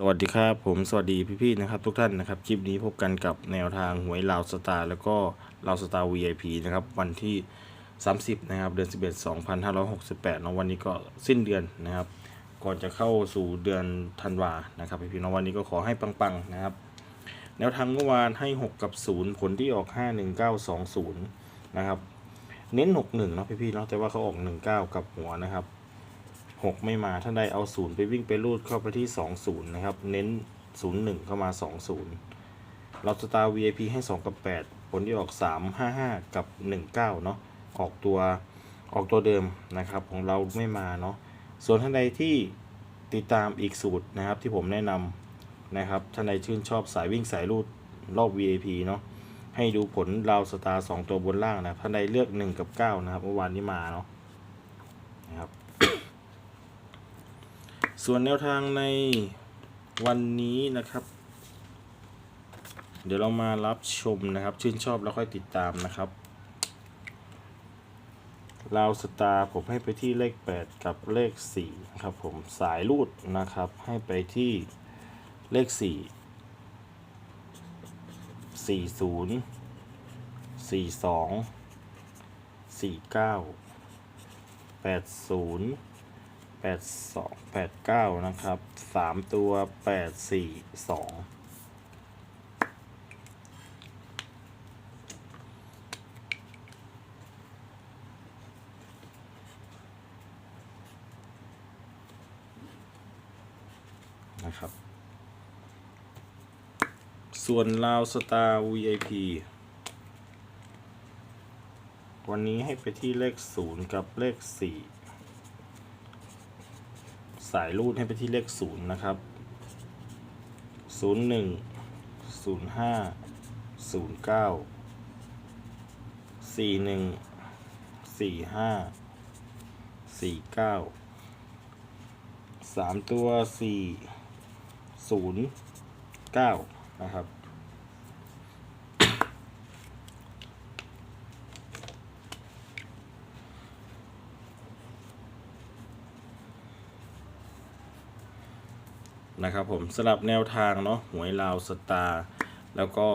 สวัสดีครับผมสวัสดีพี่ๆนะครับทุกท่านนะครับคลิปนี้พบกันกับแนวทางหวยลาวสตาร์แล้วก็ลาวสตาร์ VIP นะครับวันที่ 30นะครับเดือน 11 2568เนาะวันนี้ก็สิ้นเดือนนะครับ ก่อนจะเข้าสู่เดือนธันวานะครับพี่ๆเนาะวันนี้ก็ขอให้ปังๆนะครับแนวทางเมื่อวานให้ 6 กับ 0 ผลที่ออก 51920 นะครับ เน้น 61เนาะพี่ๆเนาะแต่ว่าเขาออก 19 กับหัวนะครับ หกไม่มาท่านใดเอาศูนย์ไปวิ่งไปรูดเข้าไปที่สองศูนย์นะครับ เน้นศูนย์หนึ่งเข้ามาสองศูนย์เราสตาร์ VIP ให้สองกับแปดผลที่ออกสามห้าห้ากับหนึ่งเก้าเนาะออกตัวออกตัวเดิมนะครับ ของเราไม่มาเนาะส่วนท่านใดที่ติดตามอีกสูตรนะครับที่ผมแนะนำนะครับท่านใดชื่นชอบสายวิ่งสายรูดรอบ VIP เนาะให้ดูผลเราสตาร์สองตัวบนล่างนะท่านใดเลือกหนึ่งกับเก้านะครับเมื่อวานนี้มาเนาะนะครับ ส่วนแนวทางในวันนี้นะครับ เดี๋ยวเรามารับชมนะครับ ชื่นชอบแล้วค่อยติดตามนะครับลาวสตาร์ผมให้ไปที่เลข 8 กับเลข4นะครับผมสายรูดนะครับ ให้ไปที่เลข 4 40 42 49 80 แปดสองแปดเก้านะครับสามตัวแปดสี่สองนะครับ ส่วนลาวสตาร์ VIP วันนี้ให้ไปที่เลขศูนย์กับเลขสี่ สายรูดให้ไปที่เลขศูนย์นะครับศูนย์หนึ่งศูนย์ห้าศูนย์เก้าสี่หนึ่งสี่ห้าสี่เก้าสามตัวสี่ศูนย์เก้านะครับ นะครับผมสำหรับแนวทางเนาะหวยลาวสตาร์แล้วก็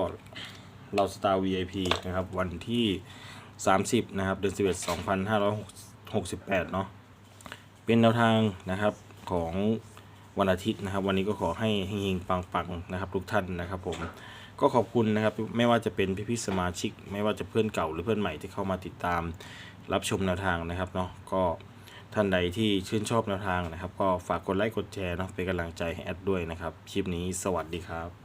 ลาวสตาร์ VIP นะครับ วันที่ 30 นะครับ เดือน 11 2568 เนาะเป็นแนวทางนะครับของวันอาทิตย์นะครับ วันนี้ก็ขอให้เฮงๆปังๆนะครับ ทุกท่านนะครับผมก็ขอบคุณนะครับไม่ว่าจะเป็นพี่ๆสมาชิก ไม่ว่าจะเพื่อนเก่าหรือเพื่อนใหม่ที่เข้ามาติดตามรับชมแนวทางนะครับเนาะก็ ท่านใดที่ชื่นชอบแนวทางนะครับ ก็ฝากกดไลค์กดแชร์เนาะเป็นกำลังใจให้แอดด้วยนะครับ คลิปนี้สวัสดีครับ